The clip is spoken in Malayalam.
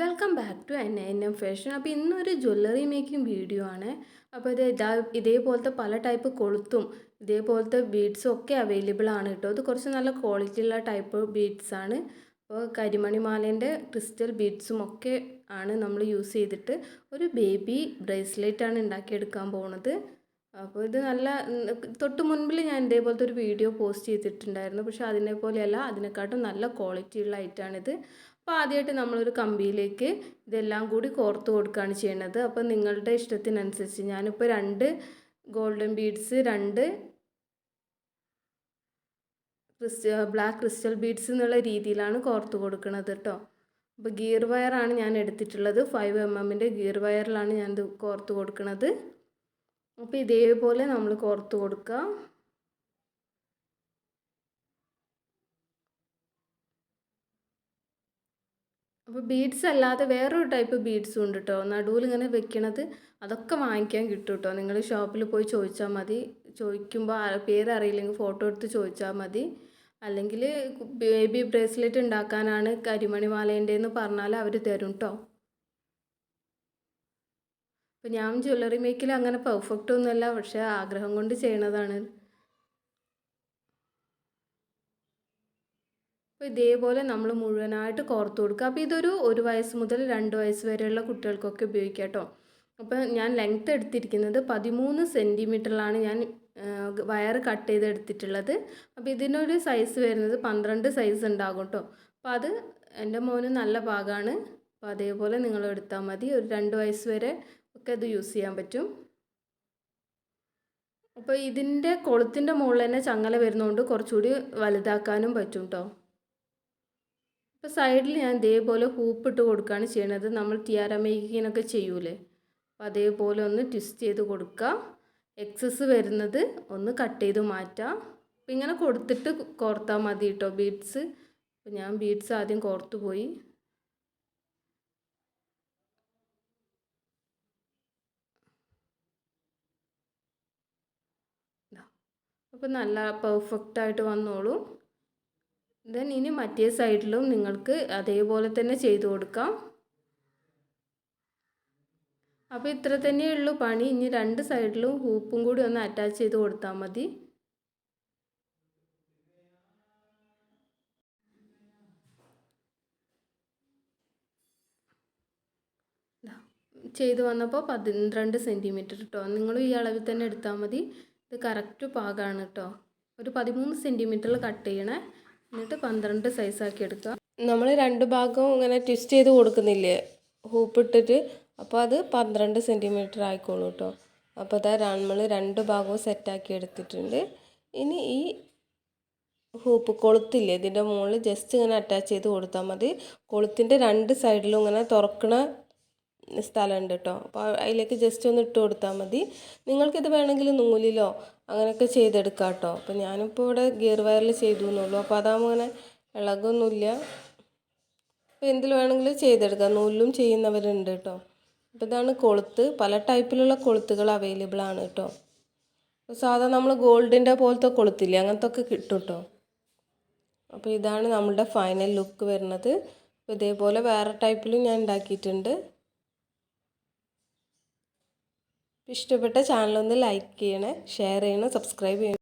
Welcome back to N N M fashion അപ്പോൾ ഇന്നൊരു ജ്വല്ലറി മേക്കിംഗ് വീഡിയോ ആണ്. അപ്പോൾ ഇത് ഇതാ ഇതേപോലത്തെ പല ടൈപ്പ് കൊളുത്തും ഇതേപോലത്തെ ബീഡ്സും ഒക്കെ അവൈലബിൾ ആണ് കേട്ടോ. ഇത് കുറച്ച് നല്ല ക്വാളിറ്റി ഉള്ള ടൈപ്പ് ബീഡ്സ് ആണ്. അപ്പോൾ കരിമണി മാലേന്റെ ക്രിസ്റ്റൽ ബീഡ്സും ഒക്കെ ആണ് നമ്മൾ യൂസ് ചെയ്തിട്ട് ഒരു ബേബി ബ്രേസ്ലെറ്റ് ആണ് ഉണ്ടാക്കിയെടുക്കാൻ പോകുന്നത് അപ്പോൾ ഇത് നല്ല തൊട്ട് മുൻപിൽ ഞാൻ ഇതേപോലത്തെ ഒരു വീഡിയോ പോസ്റ്റ് ചെയ്തിട്ടുണ്ടായിരുന്നു. പക്ഷേ അതിനെ പോലെയല്ല അതിനെക്കാട്ടും നല്ല ക്വാളിറ്റി ഉള്ള ഐറ്റാണിത് അപ്പോൾ ആദ്യമായിട്ട് നമ്മളൊരു കമ്പിയിലേക്ക് ഇതെല്ലാം കൂടി കോർത്ത് കൊടുക്കുകയാണ് ചെയ്യുന്നത് അപ്പോൾ നിങ്ങളുടെ ഇഷ്ടത്തിനനുസരിച്ച് ഞാനിപ്പോൾ രണ്ട് ഗോൾഡൻ ബീഡ്സ് രണ്ട് ക്രിസ്റ്റ ബ്ലാക്ക് ക്രിസ്റ്റൽ ബീഡ്സ് എന്നുള്ള രീതിയിലാണ് കോർത്ത് കൊടുക്കുന്നത് കേട്ടോ. അപ്പോൾ ഗിയർ വയറാണ് ഞാൻ എടുത്തിട്ടുള്ളത്. ഫൈവ് എം എമ്മിന്റെ ഗിയർ വയറിലാണ് ഞാനിത് കോർത്ത് കൊടുക്കുന്നത് അപ്പോൾ ഇതേപോലെ നമ്മൾ കോർത്ത് കൊടുക്കുക. അപ്പോൾ ബീഡ്സ് അല്ലാതെ വേറൊരു ടൈപ്പ് ബീഡ്സും ഉണ്ട് കേട്ടോ നടുവിൽ ഇങ്ങനെ വെക്കണത് അതൊക്കെ വാങ്ങിക്കാൻ കിട്ടും കേട്ടോ നിങ്ങൾ ഷോപ്പിൽ പോയി ചോദിച്ചാൽ മതി. ചോദിക്കുമ്പോൾ പേരറിയില്ലെങ്കിൽ ഫോട്ടോ എടുത്ത് ചോദിച്ചാൽ മതി. അല്ലെങ്കിൽ ബേബി ബ്രേസ്ലെറ്റ് ഉണ്ടാക്കാനാണ് കരിമണി മാലേന്റെന്ന് പറഞ്ഞാൽ അവർ തരും കേട്ടോ അപ്പോൾ ഞാൻ ജ്വല്ലറി മേക്കിൽ അങ്ങനെ പെർഫെക്റ്റ് ഒന്നുമല്ല. പക്ഷേ ആഗ്രഹം കൊണ്ട് ചെയ്യണതാണ്. അപ്പോൾ ഇതേപോലെ നമ്മൾ മുഴുവനായിട്ട് കോർത്ത് കൊടുക്കുക. അപ്പോൾ ഇതൊരു ഒരു വയസ്സ് മുതൽ രണ്ട് വയസ്സ് വരെയുള്ള കുട്ടികൾക്കൊക്കെ ഉപയോഗിക്കാം കേട്ടോ. അപ്പോൾ ഞാൻ ലെങ്ത്ത് എടുത്തിരിക്കുന്നത് പതിമൂന്ന് സെന്റിമീറ്ററിലാണ് ഞാൻ വയർ കട്ട് ചെയ്ത് എടുത്തിട്ടുള്ളത് അപ്പോൾ ഇതിനൊരു സൈസ് വരുന്നത് പന്ത്രണ്ട് സൈസ് ഉണ്ടാകും കേട്ടോ. അപ്പോൾ അത് എന്റെ മോന് നല്ല ഭാഗമാണ് അപ്പോൾ അതേപോലെ നിങ്ങൾ എടുത്താൽ മതി. ഒരു രണ്ട് വയസ്സ് വരെ ഒക്കെ അത് യൂസ് ചെയ്യാൻ പറ്റും. അപ്പോൾ ഇതിന്റെ കൊളുത്തിന്റെ മുകളിൽ തന്നെ ചങ്ങല വരുന്നതുകൊണ്ട് കുറച്ചുകൂടി വലുതാക്കാനും പറ്റും കേട്ടോ. ഇപ്പോൾ സൈഡിൽ ഞാൻ ഇതേപോലെ ഹൂപ്പ് ഇട്ട് കൊടുക്കുകയാണ് ചെയ്യണത്. നമ്മൾ തിയാര മേക്കിങ്ങിനൊക്കെ ചെയ്യൂലേ? അപ്പോൾ അതേപോലെ ഒന്ന് ട്വിസ്റ്റ് ചെയ്ത് കൊടുക്കാം. എക്സസ് വരുന്നത് ഒന്ന് കട്ട് ചെയ്ത് മാറ്റാം. അപ്പം ഇങ്ങനെ കൊടുത്തിട്ട് കോർത്താൽ മതി കേട്ടോ ബീഡ്സ് അപ്പോൾ ഞാൻ ബീഡ്സ് ആദ്യം കോർത്തു പോയി. അപ്പോൾ നല്ല പെർഫെക്റ്റായിട്ട് വന്നോളൂ. ദെൻ ഇനി മറ്റേ സൈഡിലും നിങ്ങൾക്ക് അതേപോലെ തന്നെ ചെയ്തു കൊടുക്കാം. അപ്പോൾ ഇത്ര തന്നെയുള്ളൂ പണി. ഇനി രണ്ട് സൈഡിലും ഹൂപ്പും കൂടി ഒന്ന് അറ്റാച്ച് ചെയ്ത് കൊടുത്താൽ മതി. ചെയ്തു വന്നപ്പോൾ പന്ത്രണ്ട് സെന്റിമീറ്റർ കേട്ടോ നിങ്ങൾ ഈ അളവിൽ തന്നെ എടുത്താൽ മതി. ഇത് കറക്റ്റ് പാകമാണ് കേട്ടോ ഒരു പതിമൂന്ന് സെന്റിമീറ്ററിൽ കട്ട് ചെയ്യണേ. എന്നിട്ട് പന്ത്രണ്ട് സൈസാക്കി എടുക്കുക. നമ്മൾ രണ്ട് ഭാഗവും ഇങ്ങനെ ട്വിസ്റ്റ് ചെയ്ത് കൊടുക്കുന്നില്ലേ? ഹൂപ്പ് ഇട്ടിട്ട്. അപ്പോൾ അത് പന്ത്രണ്ട് സെന്റിമീറ്റർ ആയിക്കോളൂ കേട്ടോ അപ്പോൾ അതാ നമ്മൾ രണ്ട് ഭാഗവും സെറ്റാക്കി എടുത്തിട്ടുണ്ട്. ഇനി ഈ ഹൂപ്പ് കൊളുത്തില്ലേ? ഇതിന്റെ മുകളിൽ ജസ്റ്റ് ഇങ്ങനെ അറ്റാച്ച് ചെയ്ത് കൊടുത്താൽ മതി. കൊളുത്തിന്റെ രണ്ട് സൈഡിലും ഇങ്ങനെ തുറക്കണ സ്ഥലമുണ്ട് കേട്ടോ. അപ്പോൾ അതിലേക്ക് ജസ്റ്റ് ഒന്ന് ഇട്ട് കൊടുത്താൽ മതി. നിങ്ങൾക്കിത് വേണമെങ്കിൽ നൂലിലോ അങ്ങനെയൊക്കെ ചെയ്തെടുക്കാം കേട്ടോ. അപ്പോൾ ഞാനിപ്പോൾ ഇവിടെ ഗിയർ വയറിൽ ചെയ്തു എന്നുള്ളൂ അപ്പോൾ അതാകുമ്പോൾ അങ്ങനെ ഇളകൊന്നുമില്ല. അപ്പോൾ എന്തിൽ വേണമെങ്കിലും ചെയ്തെടുക്കാം. നൂലിലും ചെയ്യുന്നവരുണ്ട് കേട്ടോ. അപ്പോൾ ഇതാണ് കൊളുത്ത്. പല ടൈപ്പിലുള്ള കൊളുത്തുകൾ അവൈലബിൾ ആണ് കേട്ടോ. അപ്പോൾ സാധാ നമ്മൾ ഗോൾഡിന്റെ പോലത്തെ കൊളുത്തില്ലേ അങ്ങനത്തെ ഒക്കെ കിട്ടും കേട്ടോ. അപ്പോൾ ഇതാണ് നമ്മുടെ ഫൈനൽ ലുക്ക് വരുന്നത്. അപ്പോൾ ഇതേപോലെ വേറെ ടൈപ്പിലും ഞാൻ ഉണ്ടാക്കിയിട്ടുണ്ട്. ഇഷ്ടപ്പെട്ട ചാനലൊന്ന് ലൈക്ക് ചെയ്യണേ ഷെയർ ചെയ്യണേ സബ്സ്ക്രൈബ് ചെയ്യണം.